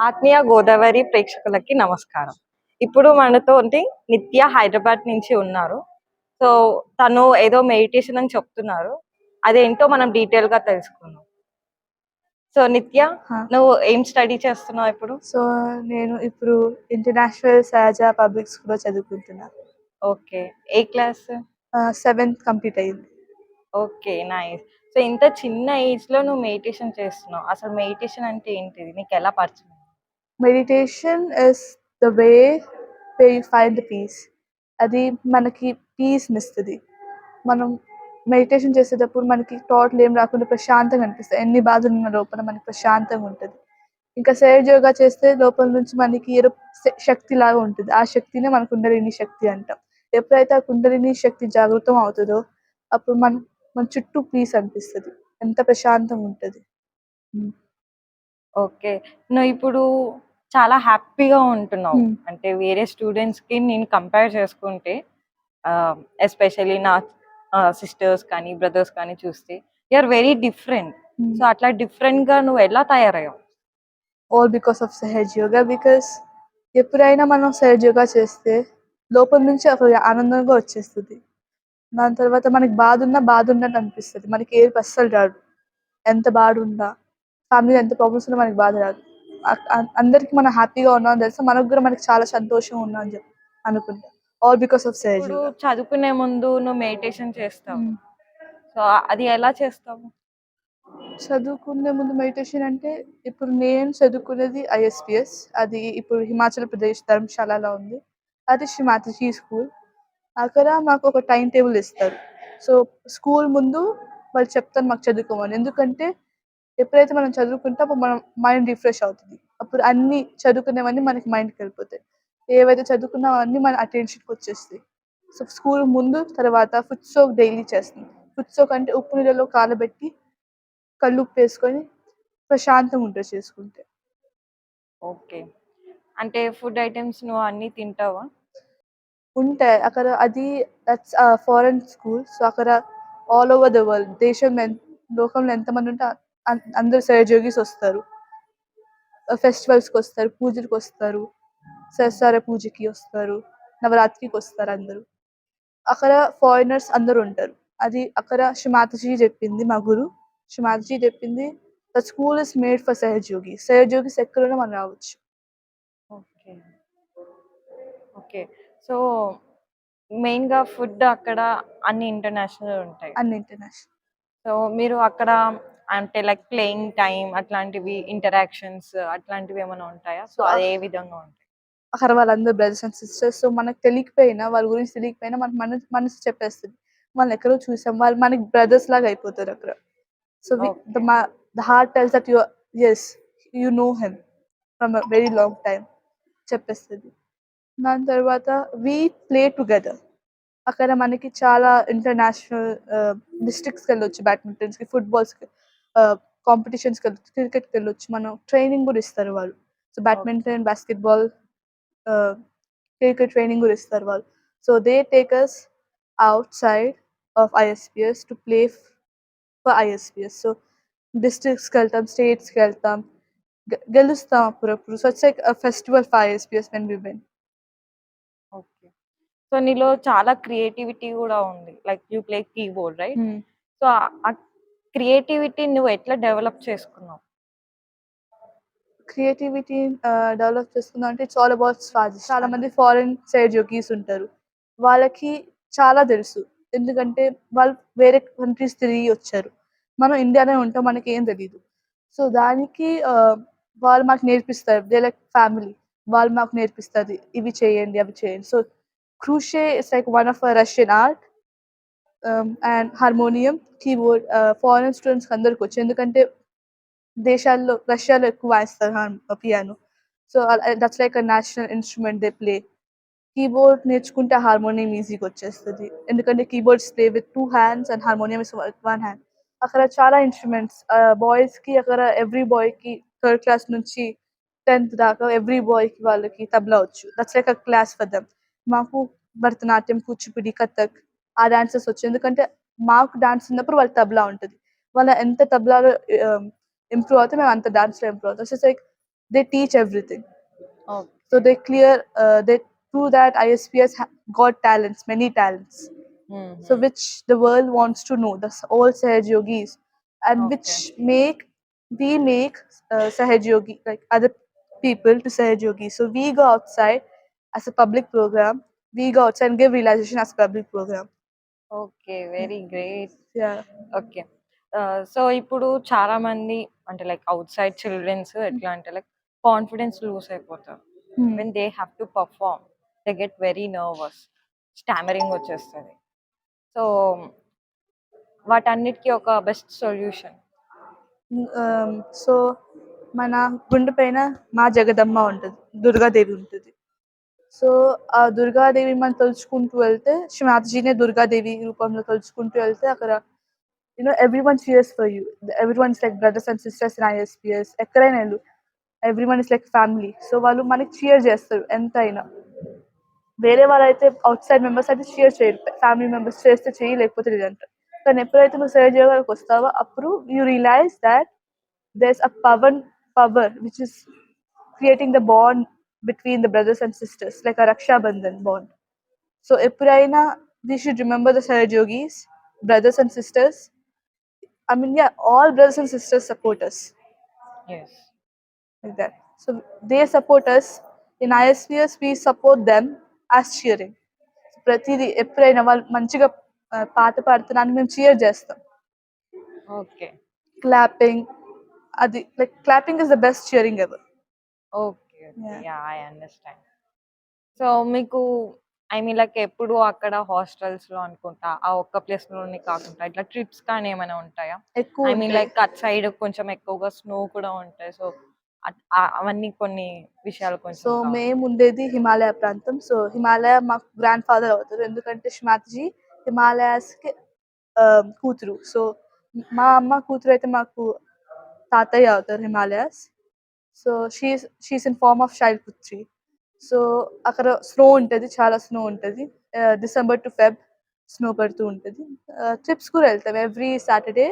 ఆత్మీయ గోదావరి ప్రేక్షకులకి నమస్కారం. ఇప్పుడు మనతో నిత్య హైదరాబాద్ నుంచి ఉన్నారు. సో తను ఏదో మెడిటేషన్ అని చెప్తున్నారు. అదేంటో మనం డీటెయిల్గా తెలుసుకుందాం. సో నిత్య హా. నువ్వు ఏం స్టడీ చేస్తున్నావు ఇప్పుడు? సో నేను ఇప్పుడు ఇంటర్నేషనల్ సహజ పబ్లిక్ స్కూల్లో చదువుకుంటున్నా. ఓకే. ఏ క్లాస్? సెవెంత్ కంప్లీట్ అయింది. Okay nice. సో ఇంత చిన్న ఏజ్లో నువ్వు మెడిటేషన్ చేస్తున్నావు. అసలు మెడిటేషన్ అంటే ఏంటిది? నీకు ఎలా పరిచయం? Meditation is the way way you find the peace అది మనకి పీస్ని ఇస్తుంది మనం మెడిటేషన్ చేసేటప్పుడు మనకి థాట్లు ఏం రాకుండా ప్రశాంతంగా అనిపిస్తాయి. ఎన్ని బాధలు ఉన్న లోపల మనకి ప్రశాంతంగా ఉంటుంది. ఇంకా సైడ్ యోగా చేస్తే లోపల నుంచి మనకి ఏదో శక్తి లాగా ఉంటుంది. ఆ శక్తినే మన కుండలిని శక్తి అంటాం. ఎప్పుడైతే ఆ కుండలిని శక్తి జాగృతం అవుతుందో అప్పుడు మన మన చుట్టూ పీస్ అనిపిస్తుంది. ఎంత ప్రశాంతంగా ఉంటుంది. ఓకే. నువ్వు ఇప్పుడు చాలా హ్యాపీగా ఉంటున్నావు. అంటే వేరే స్టూడెంట్స్కి నేను కంపేర్ చేసుకుంటే ఎస్పెషల్లీ నా సిస్టర్స్ కానీ బ్రదర్స్ కానీ చూస్తే ఆర్ వెరీ డిఫరెంట్ సో అట్లా డిఫరెంట్గా నువ్వు ఎలా తయారయ్యావు? All because of Sahaj Yoga because ఎప్పుడైనా మనం సహజ్ యోగా చేస్తే లోపల నుంచి ఒక ఆనందంగా వచ్చేస్తుంది. దాని తర్వాత మనకి బాధ ఉన్నా బాధ ఉన్నట్టు అనిపిస్తుంది. మనకి ఏ అస్సలు రాదు. ఎంత బాధ ఉన్నా ఫ్యామిలీ ఎంత ప్రాబ్లమ్స్ ఉన్నా మనకి బాధ రాదు. అందరికి మనం హ్యాపీగా ఉన్నాం తెలుసా. మనకు కూడా మనకి చాలా సంతోషంగా ఉన్నాం అని చెప్పి అనుకుంటా. ఆల్ బికాస్ ఆఫ్ యోగా చదువుకునే ముందు నువ్వు మెడిటేషన్ చేస్తావు. సో అది ఎలా చేస్తావు? చదువుకునే ముందు మెడిటేషన్ అంటే ఇప్పుడు నేను చదువుకునేది ఐఎస్పిఎస్ అది ఇప్పుడు హిమాచల్ ప్రదేశ్ ధర్మశాలలో ఉంది. అది శ్రీ మాతాజీ స్కూల్ అక్కడ మాకు ఒక టైం టేబుల్ ఇస్తారు. సో స్కూల్ ముందు వాళ్ళు చెప్తారు మాకు చదువుకోమని. ఎందుకంటే ఎప్పుడైతే మనం చదువుకుంటే అప్పుడు మనం మైండ్ రిఫ్రెష్ అవుతుంది. అప్పుడు అన్ని చదువుకునేవన్నీ మనకి మైండ్కి వెళ్ళిపోతాయి. ఏవైతే చదువుకున్నామో అన్నీ మన అటెన్షన్కి వచ్చేస్తాయి. సో స్కూల్ ముందు తర్వాత ఫుడ్ సోక్ డైలీ చేస్తాం ఫుడ్ సోక్ అంటే ఉప్పు నీళ్ళలో కాలబెట్టి కళ్ళు ఉప్పు వేసుకొని ప్రశాంతంగా ఉంటుంది చేసుకుంటే. ఓకే. అంటే ఫుడ్ ఐటమ్స్ నువ్వు అన్ని తింటావా? ఉంటాయి అక్కడ అది దట్స్ ఫారెన్ స్కూల్ సో అక్కడ ఆల్ ఓవర్ ద వరల్డ్ దేశం లోకంలో ఎంతమంది ఉంటే అందరు సహజోగిస్ వస్తారు. ఫెస్టివల్స్కి వస్తారు పూజలకు వస్తారు సహస్ర పూజకి వస్తారు నవరాత్రికి వస్తారు అందరూ. అక్కడ ఫారినర్స్ అందరూ ఉంటారు. అది అక్కడ శ్రీమాతజీ చెప్పింది మా గురు. శ్రీమాతజీ చెప్పింది the school is made for Sahajayogi సహజయోగిస్ ఎక్కడున్నా మనం రావచ్చు. ఓకే. ఓకే. సో మెయిన్గా ఫుడ్ అక్కడ అన్ని ఇంటర్నేషనల్ ఉంటాయి. అన్ని ఇంటర్నేషనల్. సో మీరు అక్కడ అంటే లైక్ ప్లేయింగ్ టైం అట్లాంటివి ఇంటరాక్షన్స్ అట్లాంటివి ఏమైనా ఉంటాయా? సో అది ఏ విధంగా ఉంటాయి. అక్కడ వాళ్ళందరూ బ్రదర్స్ అండ్ సిస్టర్స్ సో మనకు తెలియకపోయినా వాళ్ళ గురించి తెలియకపోయినా మనకు మన మనసు చెప్పేస్తుంది. వాళ్ళు ఎక్కడో చూసాం. వాళ్ళు మనకి బ్రదర్స్ లాగా అయిపోతారు అక్కడ. So. The the heart tells that you is you know him from very long time చెప్పేస్తుంది. దాని తర్వాత వీ ప్లే టుగెదర్ అక్కడ మనకి చాలా ఇంటర్నేషనల్ డిస్ట్రిక్ట్స్కి వెళ్ళొచ్చు బ్యాడ్మింటన్స్కి ఫుట్బాల్స్కి కాంపిటీషన్స్కి వెళ్ళొచ్చు క్రికెట్కి వెళ్ళొచ్చు మనం ట్రైనింగ్ కూడా ఇస్తారు వాళ్ళు. So badminton basketball cricket training కూడా ఇస్తారు వాళ్ళు. So they take us outside of ISPS to play for ISPS so డిస్ట్రిక్ట్స్కి వెళ్తాం స్టేట్స్కి వెళ్తాం గెలుస్తాం అప్పుడప్పుడు. So it's like festival for ISPS when we win okay so నీలో చాలా క్రియేటివిటీ కూడా ఉంది. Like you play keyboard right so creativity నువ్వు ఎట్లా డెవలప్ చేసుకున్నావు? క్రియేటివిటీ డెవలప్ చేసుకుందాం అంటే ఇట్స్ ఆల్ అబౌట్ చాలా మంది ఫారెన్ సైడ్ జోకీస్ ఉంటారు. వాళ్ళకి చాలా తెలుసు. ఎందుకంటే వాళ్ళు వేరే కంట్రీస్ తిరిగి వచ్చారు. మనం ఇండియానే ఉంటాం మనకి ఏం తెలియదు సో దానికి వాళ్ళు మాకు నేర్పిస్తారు. దే లైక్ ఫ్యామిలీ వాళ్ళు మాకు నేర్పిస్తారు. ఇవి చేయండి అవి చేయండి. So crochet it's like one of Russian art and harmonium keyboard foreign స్టూడెంట్స్కి అందరికి వచ్చు ఎందుకంటే దేశాల్లో రష్యాలో ఎక్కువ వాయిస్తారు piano so that's like a national instrument they play keyboard నేర్చుకుంటే హార్మోనియం ఈజీగా వచ్చేస్తుంది. ఎందుకంటే keyboards play with two hands and harmonium is one hand అక్కడ చాలా ఇన్స్ట్రుమెంట్స్ బాయ్స్కి అక్కడ ఎవ్రీ బాయ్కి థర్డ్ క్లాస్ నుంచి టెన్త్ దాకా ఎవ్రీ బాయ్కి వాళ్ళకి తబలా వచ్చు. That's like a class for them మాకు భరతనాట్యం కూచిపూడి కథక్ ఆ డాన్సెస్ వచ్చు ఎందుకంటే మాకు డాన్స్ ఉన్నప్పుడు వాళ్ళ తబలా ఉంటుంది వాళ్ళ ఎంత తబలాలో ఇంప్రూవ్ అవుతే మేము అంత డాన్స్లో ఇంప్రూవ్ అవుతాం so like they teach everything. Okay So they clear, uh, they prove that ISPS ha- got talents, many talents. So which the world wants to know, the s- all Sahaj yogis, and which make we make uh, Sahaj yogi like other people to Sahaj yogi. So we go outside as a public program. We go outside and give realization as a public program. Okay. Very great. Okay. So ఇప్పుడు చాలా మంది అంటే like out side children's ఎట్లా అంటే like confidence lose అయిపోతారు. When they have to perform they get very nervous stammering వచ్చేస్తుంది. So వాటన్నిటికీ ఒక బెస్ట్ సొల్యూషన్ సో మన గుండె పైన మా జగదమ్మ ఉంటుంది. దుర్గాదేవి ఉంటుంది. సో ఆ దుర్గాదేవి మనం తలుచుకుంటూ వెళ్తే శ్రీ దుర్గాదేవి రూపంలో తలుచుకుంటూ వెళ్తే అక్కడ you know everyone fears for you everyone is like brothers and sisters in ISPS ఎక్కడైనా వెళ్ళు. Everyone is like family so వాళ్ళు మనకి చీర్ చేస్తారు ఎంతైనా. వేరే వాళ్ళైతే అవుట్ సైడ్ మెంబర్స్ అయితే షేర్ చేయరు. ఫ్యామిలీ మెంబర్స్ చేస్తే చేయి లేకపోతే లేదంట. కానీ ఎప్పుడైతే నువ్వు సేవ్ చేయడానికి వస్తావో అప్పుడు you realise that there's a power power which is creating the bond between the brothers and sisters like a raksha bandhan bond so epuraina we should remember the Sahaj yogis brothers and sisters i mean yeah all brothers and sisters support us yes like that so they support us in isps we support them as cheering ప్రతిదీ ఎప్పుడైనా వాళ్ళు మంచిగా ఆ, పాట పాడుతున్నాను మేము cheer చేస్తాం okay clapping అది like clapping is the best cheering ever okay Yeah. Yeah I understand so మీకు ఐ మీన్ లైక్ ఎప్పుడు అక్కడ హాస్టల్స్లో అనుకుంటా ఆ ఒక్క ప్లేస్లోనే కాకుండా ఇట్లా ట్రిప్స్ కానీ ఏమైనా ఉంటాయా? ఎక్కువ I mean. Like at side కొంచెం ఎక్కువగా స్నో కూడా ఉంటాయి. సో అవన్నీ కొన్ని విషయాలు కొంచెం సో. మేము ఉండేది హిమాలయ ప్రాంతం. సో హిమాలయ మాకు గ్రాండ్ ఫాదర్ అవుతారు. ఎందుకంటే శ్రీమాతజీ హిమాలయాస్కి కూతురు. సో మా అమ్మ కూతురు అయితే మాకు తాతయ్య అవుతారు Himalayas. So she's she's in form of child Putri so అక్కడ స్నో ఉంటుంది చాలా స్నో ఉంటుంది. డిసెంబర్ టు ఫెబ్ స్నో పడుతూ ఉంటుంది. ట్రిప్స్ కూడా వెళ్తాం. Every Saturday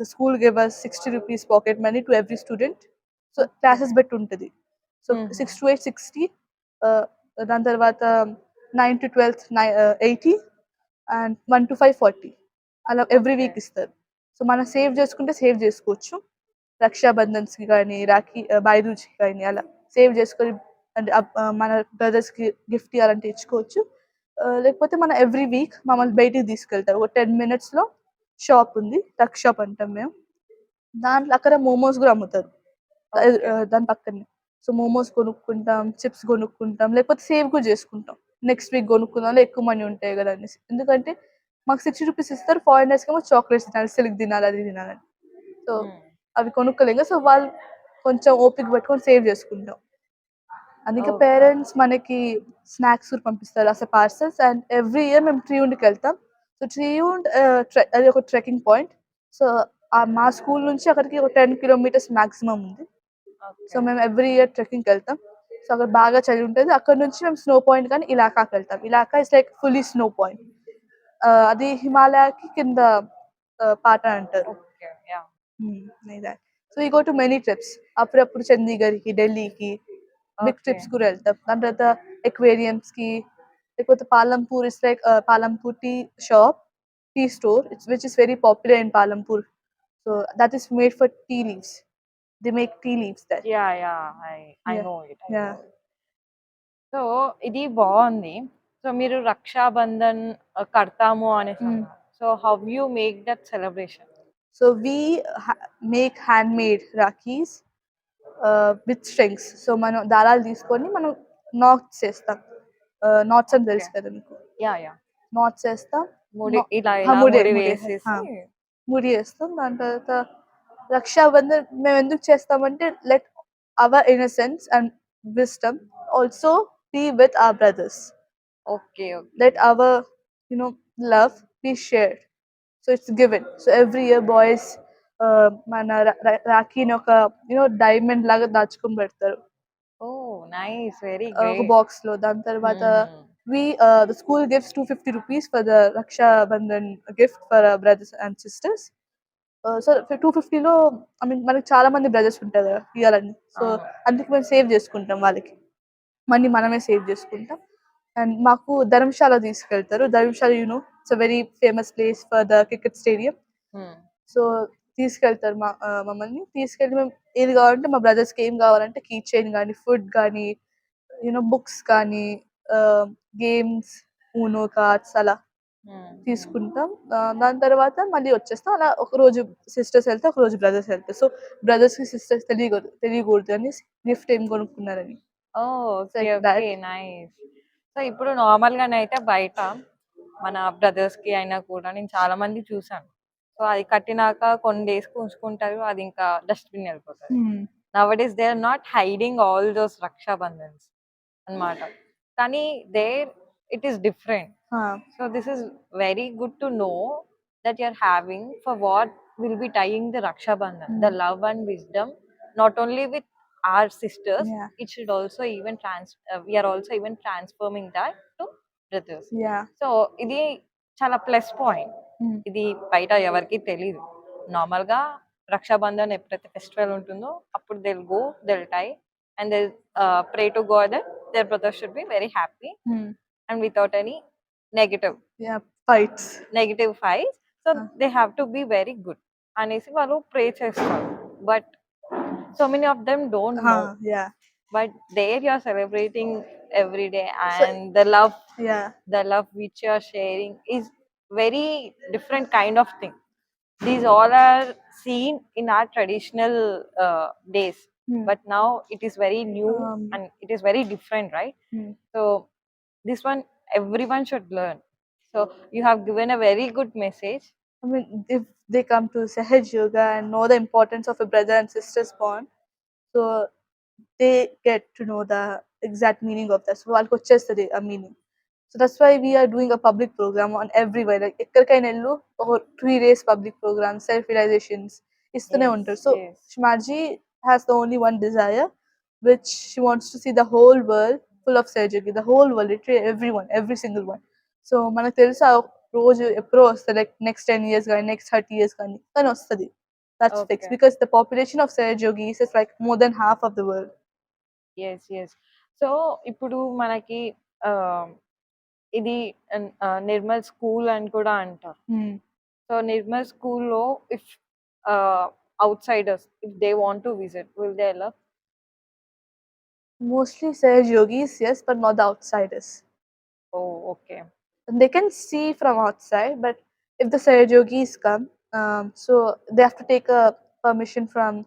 the school give us sixty rupees pocket money to every student so classes బట్టి ఉంటుంది. So. Six to eight sixty దాని తర్వాత nine to twelfth nine eighty and one to five forty అలా every week. ఇస్తారు. So మనం save చేసుకుంటే save చేసుకోవచ్చు. రక్షాబంధన్స్కి కానీ రాఖీ బాయిదూజ్కి కానీ అలా సేవ్ చేసుకొని అంటే మన బ్రదర్స్ మన బ్రదర్స్కి గిఫ్ట్ ఇవ్వాలంటే ఇచ్చుకోవచ్చు. లేకపోతే మనం ఎవ్రీ వీక్ మమ్మల్ని బయటికి తీసుకెళ్తారు. ఒక టెన్ మినిట్స్లో షాప్ ఉంది టక్ షాప్ అంటాం మేము. దాంట్లో అక్కడ మోమోస్ కూడా అమ్ముతారు. దాని పక్కనే. సో మోమోస్ కొనుక్కుంటాం చిప్స్ కొనుక్కుంటాం లేకపోతే సేవ్ కూడా చేసుకుంటాం. నెక్స్ట్ వీక్ కొనుక్కుందాం ఎక్కువ మనీ ఉంటాయి కదా అనేసి. ఎందుకంటే మాకు సిక్స్టీ రూపీస్ ఇస్తారు ఫారినర్స్కి ఏమో చాక్లెట్స్ తినాలి సిల్క్ తినాలి అది తినాలని సో అవి కొనుక్కోలేం కదా. సో వాళ్ళు కొంచెం ఓపిక పెట్టుకొని సేవ్ చేసుకుంటాం. అందుకే. పేరెంట్స్ మనకి స్నాక్స్ కూడా పంపిస్తారు అసలు పార్సల్స్. అండ్ ఎవ్రీ ఇయర్ మేము ట్రీయూండ్కి వెళ్తాం. సో ట్రీయూండ్ అది ఒక ట్రెక్కింగ్ పాయింట్. సో మా స్కూల్ నుంచి అక్కడికి ఒక టెన్ కిలోమీటర్స్ మాక్సిమం ఉంది. సో. మేము ఎవ్రీ ఇయర్ ట్రెక్కింగ్కి వెళ్తాం. సో అక్కడ బాగా చలి ఉంటుంది అక్కడ నుంచి మేము స్నో పాయింట్ కానీ ఇలాకాకి వెళ్తాం. ఇలాకా is like fully snow point. అది హిమాలయాకి కింద పాట అంటారు. Okay, yeah. సో ఈ గో టు మెనీ ట్రిప్స్ అప్పుడప్పుడు చండీగఢ్కి ఢిల్లీకి బిగ్ Okay. ట్రిప్స్ కూడా వెళ్తాం దాని తర్వాత aquariums కి లేకపోతే Palampur is like Palampur tea shop tea store it's which is very popular in Palampur so that is made for tea leaves they make tea leaves that yeah yeah I I Yeah. No it Yeah. So ఇది బాగుంది so మీరు Raksha Bandhan uh, కడతాము అనేసి Mm. So how you make that celebration So we ha- make handmade rakis uh, with strings. So మనం దారాలు తీసుకొని మనం NATS చేస్తాం నాట్స్ అని తెలుసు. కదా మీకు యా యా నాట్స్ వేస్తాం ముడి. ఇలా ఆ, ముడి, ముడి ముడి. వేసేసి. ముడి వేస్తాం దాని తర్వాత రక్షాబంధన్ మేము ఎందుకు చేస్తామంటే let our innocence and wisdom also be with our brothers okay okay let our you know love be so it's given so every year boys మన రాఖీని ఒక యూనో డైమండ్ లాగా దాచుకొని పెడతారు ఒక బాక్స్లో దాని తర్వాత school gifts two fifty rupees for the Raksha Bandhan gift for brothers and sisters so two ఫిఫ్టీలో ఐ మీన్ మనకి చాలా మంది బ్రదర్స్ ఉంటారు ఇయర్ అండి సో అందుకు మేము సేవ్ చేసుకుంటాం వాళ్ళకి. మనీ మనమే సేవ్ చేసుకుంటాం. అండ్ మాకు ధర్మశాల తీసుకెళ్తారు. Dharamshala you know it's a very famous place for the cricket stadium. So తీసుకెళ్తారు మా మమ్మల్ని. తీసుకెళ్ళి మేము ఏది కావాలంటే మా బ్రదర్స్కి ఏం కావాలంటే కీ చైన్ కానీ ఫుడ్ కానీ యూనో బుక్స్ కానీ గేమ్స్ ఊనో కార్డ్స్ అలా Hmm. తీసుకుంటాం. దాని తర్వాత మళ్ళీ వచ్చేస్తాం. అలా ఒక రోజు సిస్టర్స్ వెళ్తే ఒక రోజు బ్రదర్స్ వెళ్తారు. సో బ్రదర్స్కి సిస్టర్స్ తెలియకూడదు తెలియకూడదు అని గిఫ్ట్ ఏం కొనుక్కున్నారని. ఓ. ఓకే నైస్ సో ఇప్పుడు నార్మల్ గానే అయితే బయట మన బ్రదర్స్కి అయినా కూడా నేను చాలా మంది చూసాను. సో అది కట్టినాక కొన్ని డేస్కి ఉంచుకుంటారు అది ఇంకా డస్ట్బిన్ వెళ్ళిపోతుంది. Now days they are not hiding all those Raksha Bandhans అన్నమాట. కానీ they it is different this is very good to know that you're having for what will be tying the Raksha Bandhan, the Mm. love and wisdom, not only with our sisters, Yeah. it should also even trans. Uh, we are also even transforming that to brothers. Yeah so ఇది చాలా plus point ఇది బయట ఎవరికి తెలీదు నార్మల్గా రక్షాబంధన్ ఎప్పుడైతే festival ఉంటుందో అప్పుడు they'll go they'll tie and they'll pray to God their brother should be very happy and without any negative fights negative fives so. They have to be very good అనేసి వాళ్ళు ప్రే చేస్తారు but so many of them don't know. Yeah. But there you're celebrating every day and the love yeah. the love which you're sharing is very different kind of thing. These all are seen in our traditional uh, days hmm. but now it is very new um, and it is very different right? Hmm. So this one everyone should learn. So you have given a very good message. I mean, if they come to Sahaj Yoga and know the importance of a brother and sister's bond, so they get to know the exact meaning of that. So, వాళ్ళకి వచ్చేస్తుంది ఆ meaning so that's why we're doing a public programme on everywhere like ఎక్కడికైనా వెళ్ళు ఒక three days public programme self realizations ఇస్తూనే Yes, ఉంటారు so yes. Shimaji has the only one desire, which she wants to see the whole world full of Sahaj the whole world, literally everyone, every single one. So మనకు తెలుసు ఆ రోజు ఎప్పుడో వస్తుంది like next ten years కానీ next thirty years కానీ కానీ వస్తుంది that's fix Okay. Because the population of Sahaj yogis is like more than half of the world yes yes so ఇప్పుడు మనకి uh, ఇది uh, నిర్మల్ స్కూల్ అని కూడా అంటారు So Nirmal school law, if uh, outsiders, if they want to visit, will they allow? Mostly Sahaj yogis yes but not the outsiders Oh, okay. They can see from outside, but if the Sahaj yogis come, um, so they have to take a permission from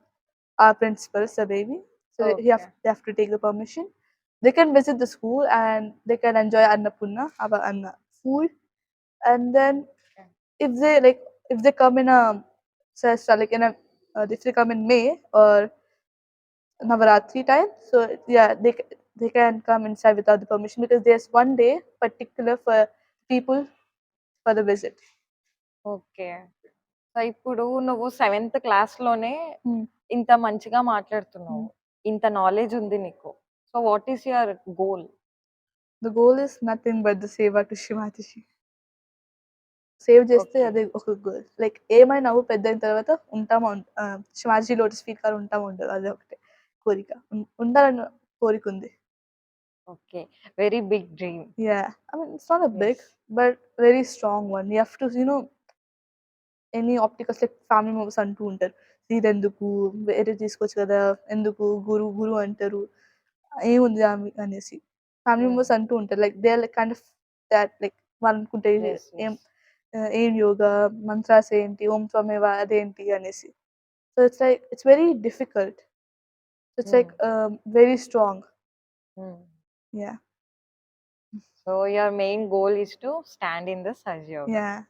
our principal, baby. So they, he have, they have to take the permission. They can visit the school and they can enjoy Annapurna, our Anna food. And then Okay. if they like, if they come in a Sahasra, like in a, uh, if they come in May or Navaratri time, so yeah, they they can come inside without the permission because there's one day particular for people for the visit. Okay. So ఇప్పుడు నువ్వు seventh క్లాస్లోనే Hmm. ఇంత మంచిగా మాట్లాడుతున్నావు. ఇంత knowledge ఉంది నీకు. So what is your goal The goal is nothing but the seva to Shimatishi. సేవ్ చేస్తే. అదే ఒక గోల్ లైక్ ఏమైనా అవ్వు పెద్ద అయిన తర్వాత ఉంటామా శివాజీ లోటస్ స్పీకర్ ఉంటామా ఉండదు. అదే ఒకటే కోరిక. ఉండాలని కోరిక ఉంది. Okay very big dream yeah I mean it's not a big but very strong one you have to you know any obstacles like family members అంటూ ఉంటారు ఇది ఎందుకు వేరే తీసుకోవచ్చు కదా ఎందుకు? గురు గురు అంటారు. ఏముంది ఆమె అనేసి. Family Hmm. మెంబర్స్ అంటూ ఉంటారు. Like they like kind of that like వాళ్ళు అనుకుంటే Yes, ఏం yes. ఆ, ఏం యోగా మంత్రాస్ ఏంటి ఓం త్వమేవ అదేంటి అనేసి. So it's like it's very difficult it's like very strong Yeah. So your main goal is to stand in the Sahaja Yeah.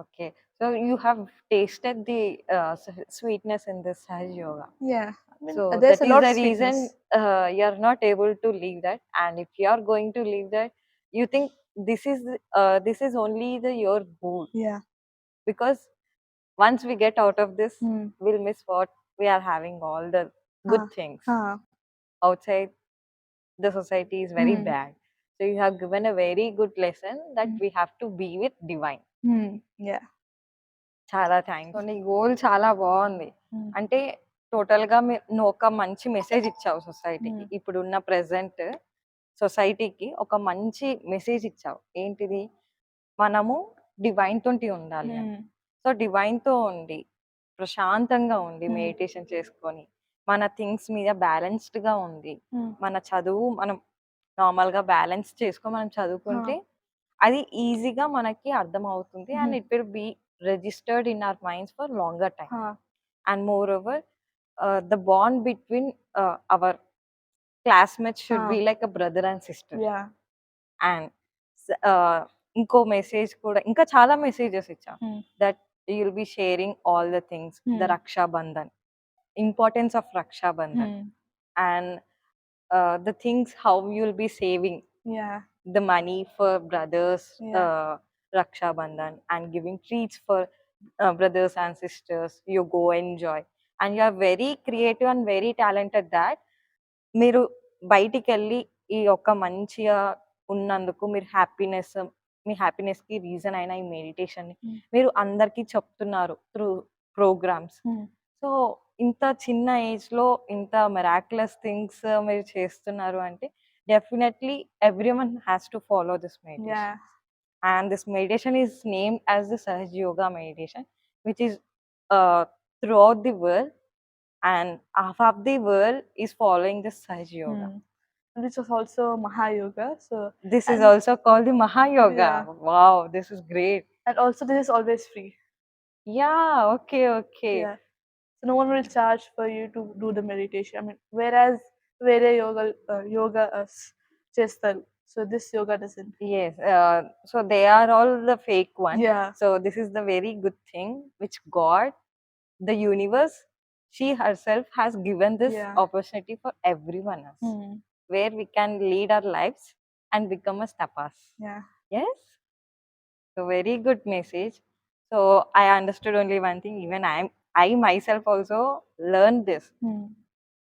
Okay. So you have tasted the uh, sweetness in the Sahaja Yoga. Yeah. I mean, so there's that a lot the reason uh, you're not able to leave that. And if you're going to leave that, you think this is uh, this is only the your goal. Yeah. Because once we get out of this, mm. we'll miss what we are having all the good uh, things outside The society is very Hmm. bad. So you have given a very good lesson that Hmm. we have to be with divine. Hmm. Yeah. చాలా thanks నీ goal చాలా బాగుంది Hmm. అంటే టోటల్గా నువ్వు ఒక మంచి message ఇచ్చావు సొసైటీకి Hmm. ఇప్పుడున్న ప్రెసెంట్ సొసైటీకి ఒక మంచి మెసేజ్ ఇచ్చావు ఏంటిది మనము డివైన్ తోటి ఉండాలి. Hmm. సో డివైన్తో ఉండి ప్రశాంతంగా ఉండి Hmm. మెడిటేషన్ చేసుకొని మన థింగ్స్ మీద బ్యాలెన్స్డ్గా ఉంది. మన చదువు మనం నార్మల్గా బ్యాలెన్స్ చేసుకొని మనం చదువుకుంటే అది ఈజీగా మనకి అర్థం అవుతుంది and. It will be registered in our minds for longer time Huh. and moreover the bond between uh, our classmates should Ah. be like a brother and sister Yeah. and s- uh, ఇంకో message కూడా ఇంకా చాలా messages ఇచ్చాం. That you'll be sharing all the things the Hmm. Importance of Raksha Bandhan and the things how you'll be saving the money for brothers Raksha Bandhan and giving treats for brothers and sisters you go enjoy and you are very creative and very talented that మీరు బయటికి వెళ్ళి ఈ ఒక్క మంచిగా ఉన్నందుకు మీరు happiness మీ హ్యాపీనెస్కి reason అయిన ఈ మెడిటేషన్ hmm. మీరు అందరికీ చెప్తున్నారు త్రూ ప్రోగ్రామ్స్ సో ఇంత చిన్న ఏజ్ లో ఇంత మెరాక్యులస్ థింగ్స్ మీరు చేస్తున్నారు అంటే definitely everyone has to follow this meditation Yeah. and this meditation is named as the Sahaj Yoga meditation, which is uh, throughout the world, and half of the world is following this Sahaj Yoga. Hmm. And This was also Mahayoga. So This is And- also called the Mahayoga. Yeah. Wow, this is great. and also this is always free. Yeah, okay, okay. Yeah. So no one will charge for you to do the meditation. I mean, whereas where yoga uh, yoga uh, s- చేస్తారు. So this yoga doesn't. Yes, uh, so they are all the fake ones. Yeah. So this is the very good thing which God, the universe, she herself has given this Yeah. opportunity for everyone else. Hmm. where we can lead our lives and become a tapas. Yeah. Yes. So very good message. So I understood only one thing. Even I, I myself also learned this Hmm.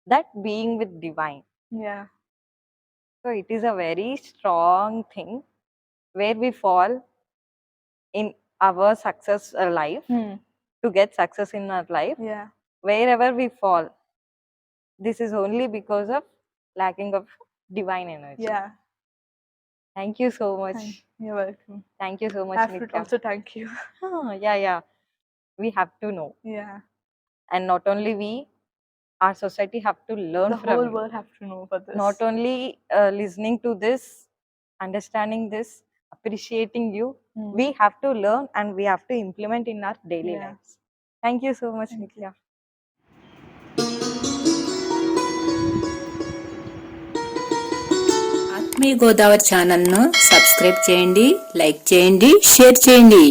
that being with divine. Yeah. So it is a very strong thing where we fall in our success uh, life Hmm. to get success in our life. Yeah. Wherever we fall, this is only because of lacking of divine energy. Yeah. Thank you so much. Thank- You're welcome. Thank you so much. Nitya. also thank you. Ah, yeah, yeah. We have to know, Yeah. and not only we, our society have to learn The from whole you. world have to know about this. Not only uh, listening to this, understanding this, appreciating you, Hmm. we have to learn and we have to implement in our daily Yeah. lives. Thank you so much. Nitya. ఆత్మీయ గోదావరి ఛానల్ను subscribe చేయండి like చేయండి share చేయండి